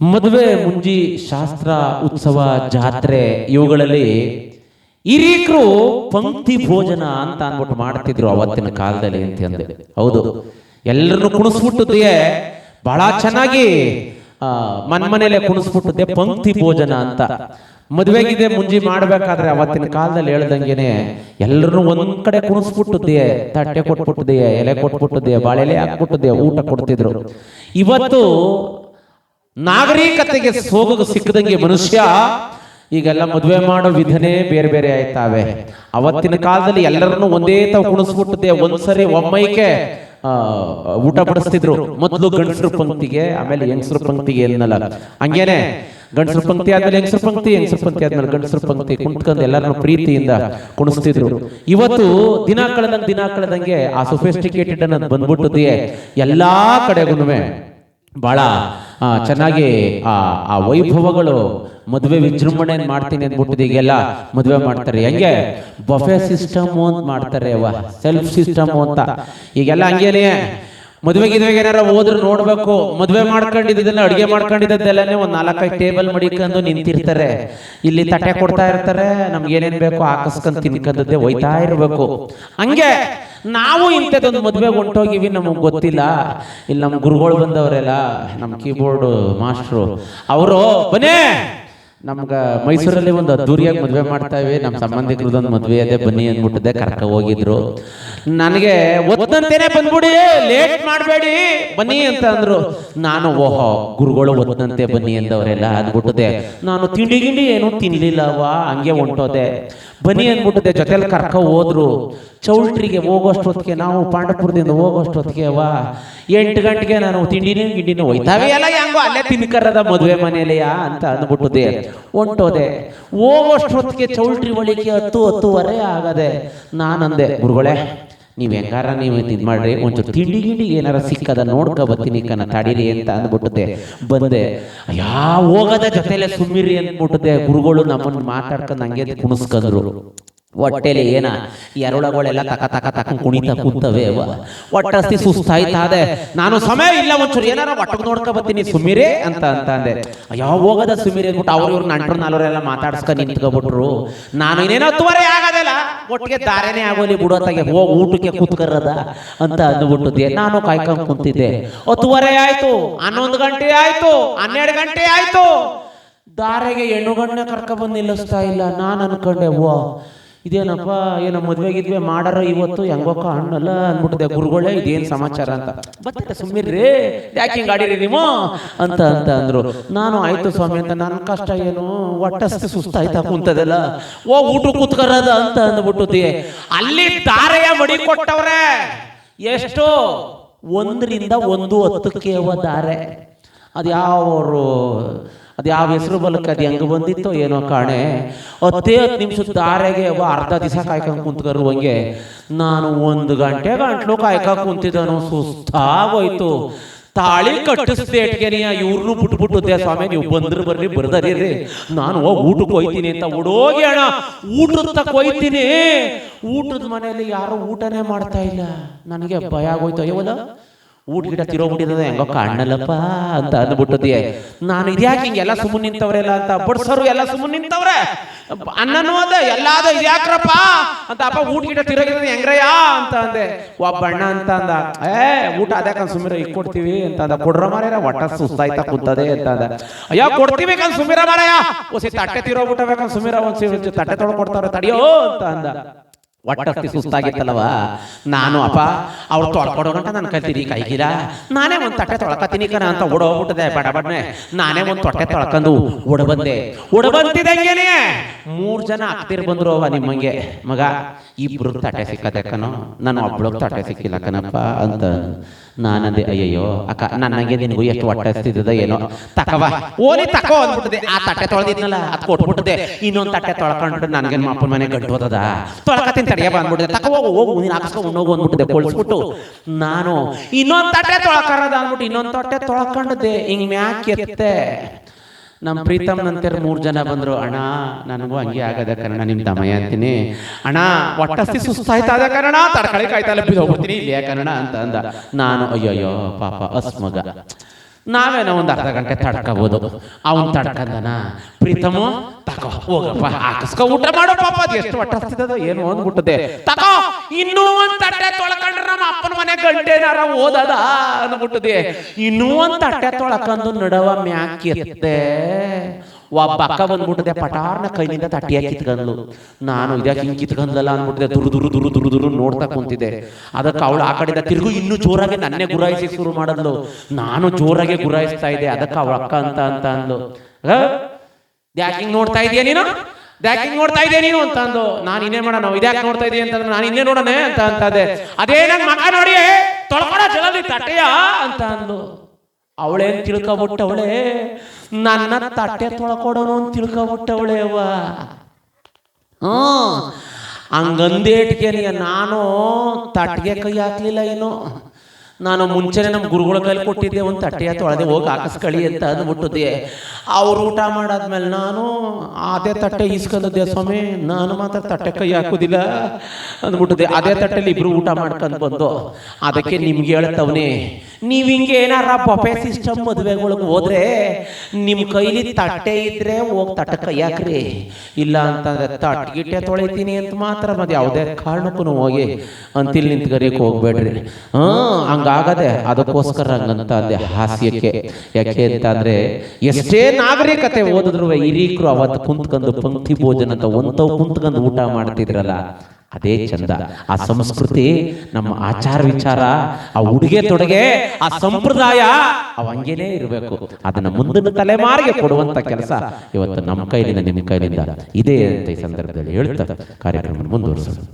ಮದುವೆ, ಮುಂಜಿ, ಶಾಸ್ತ್ರ, ಉತ್ಸವ, ಜಾತ್ರೆ ಇವುಗಳಲ್ಲಿ ಹಿರೀಕರು ಪಂಕ್ತಿ ಭೋಜನ ಅಂತ ಅಂದ್ಬಿಟ್ಟು ಮಾಡ್ತಿದ್ರು ಅವತ್ತಿನ ಕಾಲದಲ್ಲಿ ಅಂತ ಅಂದೆ. ಹೌದು. ಎಲ್ಲರನ್ನು ಕುಣಿಸ್ಬಿಟ್ಟದೆ ಬಹಳ ಚೆನ್ನಾಗಿ ಮನ್ಮನೇಲೆ ಕುಣಿಸ್ಬಿಟ್ಟದೆ ಪಂಕ್ತಿ ಭೋಜನ ಅಂತ. ಮದುವೆಗಿದೆ ಮುಂಜಿ ಮಾಡ್ಬೇಕಾದ್ರೆ ಅವತ್ತಿನ ಕಾಲದಲ್ಲಿ ಹೇಳ್ದಂಗೆನೆ ಎಲ್ಲರನ್ನು ಒಂದ್ ಕಡೆ ಕುಣಿಸ್ಬಿಟ್ಟದೆ ತಟ್ಟೆ ಕೊಟ್ಬಿಟ್ಟದೆ ಎಲೆ ಕೊಟ್ಬಿಟ್ಟದೆ ಬಾಳೆಲೆ ಹಾಕ್ಬಿಟ್ಟದೆ ಊಟ ಕೊಡ್ತಿದ್ರು. ಇವತ್ತು ನಾಗರಿಕತೆಗೆ ಸೋಗ ಸಿಕ್ಕದಂಗೆ ಮನುಷ್ಯ, ಈಗೆಲ್ಲ ಮದುವೆ ಮಾಡೋ ವಿಧನೇ ಬೇರೆ ಬೇರೆ ಆಯ್ತಾವೆ. ಅವತ್ತಿನ ಕಾಲದಲ್ಲಿ ಎಲ್ಲರನ್ನೂ ಒಂದೇ ತಾವು ಕುಣಿಸ್ಬಿಟ್ಟಿದೆ ಒಂದ್ಸರಿ ಒಮ್ಮೈಕೆ ಊಟ ಬಡಿಸ್ತಿದ್ರು. ಮೊದಲು ಗಂಡಸರು ಪಂಕ್ತಿಗೆ, ಆಮೇಲೆ ಹೆಂಗಸರು ಪಂಕ್ತಿಗೆ ಎನ್ನಲ್ಲ ಹಂಗೇನೆ, ಗಂಡಸರು ಪಂಕ್ತಿ ಆದ್ಮೇಲೆ ಹೆಂಗಸರು ಪಂಕ್ತಿ ಹೆಂಗಸರು ಪಂಕ್ತಿ ಆದ್ಮೇಲೆ ಗಂಡಸರು ಪಂಕ್ತಿ. ಕುಂತ್ಕೊಂಡು ಎಲ್ಲರನ್ನು ಪ್ರೀತಿಯಿಂದ ಕುಣಿಸ್ತಿದ್ರು. ಇವತ್ತು ದಿನ ಕಳೆದಂಗೆ ದಿನ ಕಳೆದಂಗೆ ಆ ಸೊಫಿಸ್ಟಿಕೇಟೆಡ್ ಅನ್ನೋದು ಬಂದ್ಬಿಟ್ಟಿದೆಯೇ ಎಲ್ಲಾ ಕಡೆಗೂನುವೆ. ಆ, ಚೆನ್ನಾಗಿ ಆ ವೈಭವಗಳು ಮದುವೆ ವಿಜೃಂಭಣೆ ಮಾಡ್ತೀನಿ ಅಂದ್ಬಿಟ್ಟು ಈಗೆಲ್ಲ. ಮದುವೆ ಮಾಡ್ತಾರೆ. ಹೆಂಗೆ? ಬಫೆ ಸಿಸ್ಟಮ್ ಅಂತ ಮಾಡ್ತಾರೆ ಸೆಲ್ಫ್ ಸಿಸ್ಟಮ್ ಅಂತ. ಈಗೆಲ್ಲ ಹಂಗೇನೆ. ಮದುವೆ ಗಿದ್ವೆಗೆ ಏನಾರ ಹೋದ್ರೆ ನೋಡ್ಬೇಕು. ಮದುವೆ ಮಾಡ್ಕೊಂಡಿದ್ದನ್ನ ಅಡುಗೆ ಮಾಡ್ಕೊಂಡಿದ್ದೆಲ್ಲನೇ ಒಂದು ನಾಲ್ಕೈದು ಟೇಬಲ್ ಮಡಿಕೊಂಡು ನಿಂತಿರ್ತಾರೆ. ಇಲ್ಲಿ ತಟ್ಟೆ ಕೊಡ್ತಾ ಇರ್ತಾರೆ. ನಮ್ಗೆ ಏನೇನ್ ಬೇಕೋ ಹಾಕಿಸ್ಕೊಂಡು ತಿನ್ಕೊಂಡದ್ದೇ ಒಯ್ತಾ ಇರಬೇಕು. ಹಂಗೆ. ನಾವು ಇಂಥದ್ದೊಂದು ಮದುವೆ ಹೊಂಟೋಗಿವಿ ನಮಗೆ ಗೊತ್ತಿಲ್ಲ. ಇಲ್ಲಿ ನಮ್ಮ ಗುರುಗಳು ಬಂದವರೆಲ್ಲ ನಮ್ಮ ಕೀಬೋರ್ಡ್ ಮಾಸ್ಟ್ರು ಅವರು, ಬನ್ನೇ! ನಮ್ಗೆ ಮೈಸೂರಲ್ಲಿ ಒಂದು ಅದ್ದೂರಿಯಾಗಿ ಮದುವೆ ಮಾಡ್ತಾ ಇವಿ. ನಮ್ಮ ಸಂಬಂಧಿಕರದೊಂದು ಮದುವೆ ಅದೇ ಬನ್ನಿ ಅಂದ್ಬಿಟ್ಟಿದೆ ಕರ್ಕ ಹೋಗಿದ್ರು. ನನಗೆ ಒತ್ತಂತೇನೆ ಬಂದ್ಬಿಡಿ. ಲೇಟ್ ಮಾಡಬೇಡಿ. ಬನ್ನಿ ಅಂತ ಅಂದ್ರು. ನಾನು ಓಹೋ ಗುರುಗಳು ಒತ್ತಂತೆ ಬನ್ನಿ ಅಂದವರೆಲ್ಲ ಅಂದ್ಬಿಟ್ಟಿದೆ ನಾನು ತಿಂಡಿ ಗಿಂಡಿ ಏನು ತಿನ್ಲಿಲ್ಲವಾ ಹಂಗೆ ಹೊಂಟೋದೆ. ಬನ್ನಿ ಅಂದ್ಬಿಟ್ಟದೆ ಜೊತೆಲಿ ಕರ್ಕ ಹೋದ್ರು. ಚೌಲ್ಟ್ರಿಗೆ ಹೋಗೋಷ್ಟೊತ್ತಿಗೆ ನಾವು ಪಾಂಡಪುರದಿಂದ ಹೋಗೋಷ್ಟೊತ್ತಿಗೆ ಅವ ಎಂಟು ಗಂಟೆಗೆ ನಾನು ತಿಂಡಿನೂ ಗಿಂಡಿನೂ ಹೋಯ್ತಾವೆ ಎಲ್ಲ ಹೆಂಗೋ ಅಲ್ಲೇ ತಿನ್ಕರದ ಮದುವೆ ಮನೆಯಲ್ಲಿಯಾ ಅಂತ ಅಂದ್ಬಿಟ್ಟದೆ ಹೊಂಟೋದೆ ಹೋಗೋಷ್ಟೊತ್ತಿಗೆ ಚೌಲ್ಟ್ರಿ ಒಳಿಕೆ ಹತ್ತು ಹತ್ತುವರೆ ಆಗದೆ. ನಾನಂದೆ, ಗುರುಗಳೇ ನೀವು ಹೆಂಗಾರ ನೀವು ಇದು ಮಾಡ್ರಿ. ಒಂಚೂರು ತಿಂಡಿ ಗಿಂಡಿ ಏನಾರ ಸಿಕ್ಕದ ನೋಡ್ಕೊ ಬರ್ತೀನಿ ಕನ್ನ ತಾಡಿರಿ ಅಂತ ಅಂದ್ಬಿಟ್ಟದೆ. ಬಂದೆ ಯಾವ ಹೋಗದ ಜೊತೆಲೆ ಸುಮ್ಮಿರಿ ಅಂದ್ಬಿಟ್ಟದೆ. ಗುರುಗಳು ನಮ್ಮನ್ನು ಮಾತಾಡ್ಕೊಂಡು ಹಂಗೆ ಕುಣಿಸ್ಕೊಂಡ್ರು ಹೊಟ್ಟೆಲಿ ಏನ? ಎರೊಳಗಳೆಲ್ಲ ತಕ ತಕ ತಕ ಕುಣಿತ ಕೂತವೆ ಅವ ಹೊಟ್ಟಸ್ತಿ ಸುಸ್ತಾಯ್ತಾದೆ. ನಾನು ಸಮಯ ಇಲ್ಲ ಒಂಚೂರು, ಏನಾರ ಒಟ್ಟು ನೋಡ್ಕೊ ಬರ್ತೀನಿ, ಸುಮೀರೆ ಅಂತ ಅಂತ ಅಂದೆ ಯಾವ ಹೋಗದ ಸುಮಿರಿ ಅಂದ್ಬಿಟ್ಟು ಅವ್ರು ಇವ್ರು ನಂಟ್ರು ನಾಲ್ವರೆಲ್ಲ ಮಾತಾಡ್ಸ್ಕೊಂಡು ನಿಂತ್ಕೊಬಿಟ್ರು. ನಾನು ಇನ್ನೇನೋ ಹತ್ತುವರೆ ಆಗೋದಿಲ್ಲ, ಒಟ್ಟಿಗೆ ದಾರೇನೆ ಆಗೋಲಿ ಬಿಡೋತ್ತಾಗೆ ಹೋಗಿ ಊಟಕ್ಕೆ ಕೂತ್ಕರದ ಅಂತ ಅಂದ್ಬಿಟ್ಟಿದ್ದೆ ನಾನು ಕಾಯ್ಕೊಂಡ್ ಕುಂತಿದ್ದೆ. ಒತ್ತುವರೆ ಆಯ್ತು, ಹನ್ನೊಂದು ಗಂಟೆ ಆಯ್ತು, ಹನ್ನೆರಡು ಗಂಟೆ ಆಯ್ತು. ದಾರೆಗೆ ಹೆಣ್ಣು ಗಂಡನ ಕರ್ಕ ಬಂದು ನಿಲ್ಲಿಸ್ತಾ ಇಲ್ಲ, ನಾನು ಅನ್ಕೊಂಡೆ ಓ ಇದೇನಪ್ಪ, ಏನೋ ಮದ್ವೆ ಗಿದ್ವೆ ಮಾಡಾರ ಇವತ್ತು? ಹೆಂಗೋಕ ಹಣ್ಣಲ್ಲ ಅಂದ್ಬಿಟ್ಟಿದೆ. ಗುರುಗಳೇ, ಇದೇನು ಸಮಾಚಾರ ಅಂತ. ಬತ್ತ ಸುಮ್ಮಿರ್ರಿ ಯಾಕೆ ಹಿಂಗೆ ಆಡಿರಿ ನೀವು? ಅಂತ ಅಂತ ಅಂದರು. ನಾನು, ಆಯ್ತು ಸ್ವಾಮಿ ಅಂತ ನನ್ನ ಕಷ್ಟ ಏನು? ಒಟ್ಟಸ್ತಿ ಸುಸ್ತಾಯ್ತಾ ಕುಂತದಲ್ಲ? ಓ ಊಟ ಕೂತ್ಕರದ ಅಂತ ಅಂದ್ಬಿಟ್ಟು ಅಲ್ಲಿ ತಾರೆಯ ಮಡಿ ಕೊಟ್ಟವ್ರೆ. ಎಷ್ಟು? ಒಂದರಿಂದ ಒಂದು ಹತ್ತಕ್ಕೆ ದಾರೆ. ಅದು ಯಾವರು ಅದು ಯಾವ ಹೆಸರು ಬಲಕ್ಕೆ ಅದು ಹೆಂಗೆ ಬಂದಿತ್ತೋ ಏನೋ ಕಾಣೆ. ಅದೇ ಹತ್ತು ನಿಮಿಷದ ದಾರೆಗೆ ಅರ್ಧ ದಿವಸ ಕಾಯ್ಕೊಂಡು ಕುಂತ್ಕರುವಂಗೆ ನಾನು ಒಂದು ಗಂಟೆ ಗಂಟ್ಲು ಕಾಯ್ಕ ಕುಂತಿದ್ದನು, ಸುಸ್ತಾಗೋಯ್ತು. ತಾಳಿ ಕಟ್ಟಿಸ್ದೇಟ್ಗೆ ನೀ ಇವ್ರನ್ನು ಬಿಟ್ಬಿಟ್ಟುದ್ದೆ ಸ್ವಾಮಿ, ನೀವು ಬಂದ್ರೆ ಬರ್ರಿ, ಬರ್ದರಿ ನಾನು ಹೋಗಿ ಊಟಕ್ಕೆ ಹೋಯ್ತೀನಿ ಅಂತ ಓಡೋಗಿ ಅಣ್ಣ ಊಟದ ತಕ್ಕ ಹೋಯ್ತೀನಿ. ಊಟದ ಮನೆಯಲ್ಲಿ ಯಾರು ಊಟನೇ ಮಾಡ್ತಾ ಇಲ್ಲ. ನನಗೆ ಭಯ ಆಗೋಯ್ತು. ಅಯ್ಯವಲ್ಲ ಊಟ ಗಿಡ ತಿರೋಗ್ಬಿಟ್ಟಿದೆ ಹೆಂಗೋ ಕಾಣಲ್ಲಪ್ಪ ಅಂತ ಅಂದ್ಬಿಟ್ಟದೆ ನಾನು ಇದ್ಯಾಕೆ ಹಿಂಗೆಲ್ಲ ಸುಮ್ಮನೆ ನಿಂತವ್ರೆಲ್ಲ ಅಂತ ಬಡ್ಸೋರು ಎಲ್ಲ ಸುಮ್ಮನೆ ನಿಂತವ್ರೆ? ಅನ್ನನೂ ಅದ ಎಲ್ಲ ಅದ ಇದ್ಯಾಕ್ರಪ್ಪ? ಅಂತ ಅಪ್ಪ ಊಟ ಗಿಡ ತಿರೋಗಿರೋದು ಹೆಂಗ್ರಯ್ಯ ಅಂತ ಅಂದೆ. ಒಬ್ಬ ಅಣ್ಣ ಅಂತ ಅಂದ. ಏ ಊಟ ಅದಕ್ಕೆ ಸುಮಿರ ಈಗ ಕೊಡ್ತೀವಿ ಅಂತ ಅಂದ. ಕೊಡ್ರ ಮಾರ್ಯಾರ ಒಟ್ಟ ಸುಸ್ತಾಯ್ತಾ ಕುಂತದೆ ಅಂತ ಅಂದ. ಅಯ್ಯೋ ಕೊಡ್ತೀವಿ ಕಣ್ ಸುಮಿರ ಮಾರಯ್ಯ. ಒಸಿ ತಟ್ಟೆ ತಿರೋಗ್ಬಿಟ್ಟಬೇಕಂದ್ ಸುಮಿರ ಒಂದ್ಸಿ ತಟ್ಟೆ ತೊಳ್ಕೊಡ್ತಾರ ತಡಿಯೋ ಅಂತ ಅಂದ. ಒಟ್ಟಸ್ತಿ ಸುಸ್ತಾಗಿತ್ತಲ್ವ ನಾನು ಅಪ್ಪ ಅವ್ರು ತೊಳ್ಕೊಡೋ ಗಂಟ ನನ್ನ ಕಲ್ತೀರಿ ಕೈಗಿರ ನಾನೇ ಒಂದು ತಟ್ಟೆ ತೊಳ್ಕತೀನಿ ಕಣ ಅಂತ ಓಡೋಗ್ಬಿಟ್ಟದೆ ಬಡ ಬಡನೆ ನಾನೇ ಒಂದು ತೊಟ್ಟೆ ತೊಳ್ಕೊಂಡು ಓಡಬಂದೆ. ಓಡಬಂತಿದಂಗೆನೆ ಮೂರು ಜನ ಆಗ್ತಿರ್ ಬಂದ್ರು ಅವ ನಿಮ್ಮಂಗೆ. ಮಗ ಇಬ್ರು ತಟೆ ಸಿಕ್ಕದೆ ಕಣೋ. ನಾನು ಒಬ್ಳು ತಟೆ ಸಿಕ್ಕಿಲ್ಲ ಕಣಪ್ಪ ಅಂತ ನಾನಂದೆ ಅಯ್ಯಯ್ಯೋ ಅಕ್ಕ ನನಗೆ ನಿನಗೂ ಎಷ್ಟು ಹೊಟ್ಟೆ ಹಸ್ತಿದ್ದದ ಏನೋ? ತಕವ ಓಲಿ ತಕೋ ಅಂದ್ಬಿಟ್ಟದೆ. ಆ ತಟ್ಟೆ ತೊಳೆದಿದ್ನಲ್ಲ ಅದು ಕೊಟ್ಬಿಟ್ಟದೆ. ಇನ್ನೊಂದು ತಟ್ಟೆ ತೊಳ್ಕೊಂಡ್ಬಿಟ್ಟು ನನಗೆ ಅಪ್ಪನ ಮನೆ ಗಂಟು ಹೋದದ ತೊಳ್ಕತೀನಿ ತಡೆಯ ಬಂದ್ಬಿಟ್ಟಿದೆ ತಕ ಹೋಗು ಹೋಗು ನೀನು ಹಾಕಿಸ್ಕೊಂಡು ಉಣ್ಣೋಗು ಅಂದ್ಬಿಟ್ಟಿದೆ ಕೊಳ್ಸ್ಬಿಟ್ಟು. ನಾನು ಇನ್ನೊಂದು ತಟ್ಟೆ ತೊಳ್ಕರದ ಅಂದ್ಬಿಟ್ಟು ಇನ್ನೊಂದು ತಟ್ಟೆ ತೊಳಕೊಂಡದೆ ಹಿಂಗ್ ಮ್ಯಾಕ್ ಎತ್ತೆ. ನಮ್ಮ ಪ್ರೀತಮ್ ನಂತರ ಮೂರು ಜನ ಬಂದ್ರು, ಅಣ್ಣ, ನನಗೂ ಹಂಗೆ ಆಗದ ಕಾರಣ ನಿಮ್ಮ ದಮಯ ಅಂತೀನಿ. ಅಣ್ಣ, ಒಟ್ಟಸ್ತಿ ಸುಸ್ತಾಯ್ತಾದ ಕಾರಣ? ತಡಕಳಿ ಕಾಯ್ತಾ ಲಭ್ಯ ಹೋಗ್ಬಿಡ್ತೀನಿ ಇಲ್ಲಿಯ ಕಾರಣ? ಅಂತ ಅಂದ. ನಾನು, ಅಯ್ಯಯ್ಯೋ, ಪಾಪ ಅಸ್ಮಗ. ನಾವೇನ ಒಂದು ಅರ್ಧ ಗಂಟೆ ತಡ್ಕೋಬೋದು. ಅವನ್ ತಡ್ಕಂದನ ಪ್ರೀತಮು ತಕೋ, ಹೋಗಪ್ಪ, ಹಾಕಿಸ್ಕೊ, ಊಟ ಮಾಡೋ ಪಾಪ, ಅದು ಎಷ್ಟು ಹೊಟ್ಟೆ ಹಸ್ತಿದ್ದದ ಏನು ಅಂದ್ಬಿಟ್ಟದೆ. ತಕೋ, ಇನ್ನೂ ಒಂದ್ ತಟ್ಟೆ ತೊಳ್ಕೊಂಡ್ರೆ ಗಂಟೆನಾರ ಓದದ ಅನ್ಬಿಟ್ಟದೆ ಇನ್ನೂ ಅಂತ ತಟ್ಟೆ ತೊಳಕಂದು ನಡವ ಮ್ಯಾಕ್ ಎತ್ತೆ ಒಬ್ಬ ಅಕ್ಕ ಬಂದ್ಬಿಟ್ಟದೆ, ಪಟಾರ್ನ ಕೈನಿಂದ ತಟ್ಟಿಯ ಕಿತ್ಕೊಂಡ್ಲು ನಾನು ಇದಕ್ಕೆ ಹಿಂಗೆ ಕಿತ್ಕೊಂಡ್ಲಲ್ಲ ಅನ್ಬಿಟ್ಟಿದೆ ದುರು ದುರು ದುರು ದುರು ದುರು ನೋಡ್ತಾ ಕುಂತಿದ್ದೆ. ಅದಕ್ಕೆ ಅವಳು ಆ ಕಡೆಯಿಂದ ತಿರುಗು ಇನ್ನೂ ಜೋರಾಗಿ ನನ್ನೇ ಗುರಾಯಿಸಿ ಶುರು ಮಾಡಿದ್ಲು. ನಾನು ಜೋರಾಗಿ ಗುರಾಯಿಸ್ತಾ ಇದ್ದೆ, ಅದಕ್ಕೆ ಅವಳ ಅಕ್ಕ ಅಂತ ಅಂತ ಅಂದ್ಲು. ಯಾಕೆ ಹಿಂಗ್ ನೋಡ್ತಾ ಇದೀಯ ನೀನು? ಯಾಕೆ ನೋಡ್ತಾ ಇದೀಯ ನೀನು ಅಂತ ಅಂದು ನಾನು ಇನ್ನೇ ಮಾಡೋಣ? ಇದ್ಯಾಕೆ ನೋಡ್ತಾ ಇದೀಯ ಅಂತಂದ್ರೆ ನಾನು ಇನ್ನೇ ನೋಡೋಣ ಅಂತ ಅಂತದೆ. ಅದೇ ನನ್ನ ಮಗ ನೋಡಿ ತೊಳ್ಕೊಳ ಜಲದಿ ತಟ್ಟೆಯ ಅಂತ ಅಂದು ಅವಳೇನ್ ತಿಳ್ಕೊಬಿಟ್ಟವಳೆ. ನನ್ನ ತಟ್ಟೆ ತೊಳ್ಕೊಡೋನು ಅಂತ ತಿಳ್ಕೊಬಿಟ್ಟವಳೆ ಅವ್ವ. ಹ್ಮ್ ಹಂಗಂದೇಟ್ಗೆ ನಾನು ತಟ್ಟೆಗೆ ಕೈ ಹಾಕ್ಲಿಲ್ಲ ಏನು. ನಾನು ಮುಂಚೆನೆ ನಮ್ಮ ಗುರುಗಳ ಕೈಲಿ ಕೊಟ್ಟಿದ್ದೆ, ಒಂದು ತಟ್ಟೆಯ ತೊಳೆದೆ, ಹೋಗಿ ಹಾಕಿಸ್ಕಳಿ ಅಂತ ಅಂದ್ಬಿಟ್ಟಿದ್ದೆ. ಅವ್ರು ಊಟ ಮಾಡಾದ್ಮೇಲೆ ನಾನು ಅದೇ ತಟ್ಟೆ ಈಸ್ಕೊಂಡದ್ದೆ, ಸ್ವಾಮಿ, ನಾನು ಮಾತ್ರ ತಟ್ಟೆ ಕೈ ಹಾಕೋದಿಲ್ಲ ಅಂದ್ಬಿಟ್ಟಿದ್ದೆ. ಅದೇ ತಟ್ಟೆಲಿ ಇಬ್ರು ಊಟ ಮಾಡ್ಕೊಂಡು ಬಂದು, ಅದಕ್ಕೆ ನಿಮ್ಗೆ ಹೇಳ್ತವ್ನೆ, ನೀವು ಹಿಂಗೆ ಏನಾರ ಬಫೆ ಸಿಸ್ಟಮ್ ಮದುವೆಗಳಿಗೆ ಹೋದ್ರೆ ನಿಮ್ಮ ಕೈಲಿ ತಟ್ಟೆ ಇದ್ರೆ ಹೋಗಿ ತಟ್ಟೆ ಕೈ ಹಾಕ್ರಿ. ಇಲ್ಲ ಅಂತಂದ್ರೆ ತಟ್ಗಿಟ್ಟೆ ತೊಳಿತೀನಿ ಅಂತ ಮಾತ್ರ ಮತ್ತೆ ಯಾವುದೇ ಕಾರಣಕ್ಕೂ ಹೋಗಿ ಅಂತಿಲ್ಲಿ ನಿಂತ್ಕರಿಯಕ್ಕೆ ಹೋಗ್ಬೇಡ್ರಿ. ಹಾ ಹಂಗಾಗದೆ ಅದಕ್ಕೋಸ್ಕರ ಹಂಗಂತ ಅಂದೆ ಹಾಸ್ಯಕ್ಕೆ ಯಾಕೆ ಅಂತಂದ್ರೆ ಎಷ್ಟೇ ನಾಗರಿಕತೆ ಓದಿದ್ರು ಹಿರೀಕರು ಅವತ್ತು ಕುಂತ್ಕೊಂಡು ಪಂಕ್ತಿ ಭೋಜನ ಅಂತ ಒಂತವ್ ಕುಂತ್ಕೊಂಡು ಊಟ ಮಾಡ್ತಿದ್ರಲ್ಲ ಅದೇ ಚಂದ. ಆ ಸಂಸ್ಕೃತಿ ನಮ್ಮ ಆಚಾರ ವಿಚಾರ ಆ ಉಡುಗೆ ತೊಡುಗೆ ಆ ಸಂಪ್ರದಾಯ ಅವ ಹಂಗೇನೆ ಇರಬೇಕು. ಅದನ್ನ ಮುಂದಿನ ತಲೆಮಾರಿಗೆ ಕೊಡುವಂತ ಕೆಲಸ ಇವತ್ತು ನಮ್ಮ ಕೈಲಿಂದ ನಿಮ್ಮ ಕೈಲಿಂದ. ಇದೆ ಅಂತ ಈ ಸಂದರ್ಭದಲ್ಲಿ ಹೇಳ್ತಾ ಕಾರ್ಯಕ್ರಮ ಮುಂದುವರಿಸೋಣ.